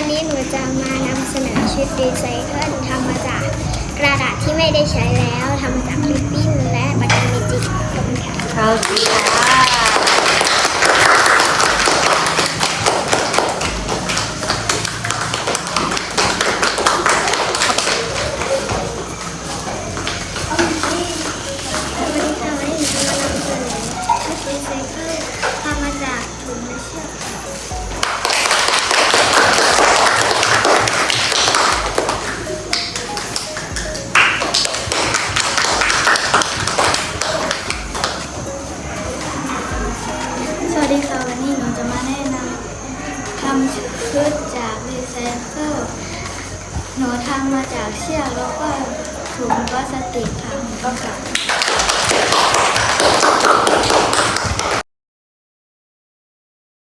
วันนี้หนูจะมานำเสนอชุดรีไซเคิลทำมาจากกระดาษที่ไม่ได้ใช้แล้วทำมาจากริบบิ้นและปากกาเมจิกขอบคุณค่ขอบคุณค่ะำชุดจากรีไซเคิลหนูทำมาจากเชือกแล้วก็ถุงพลาสติกค่ะก็กลับ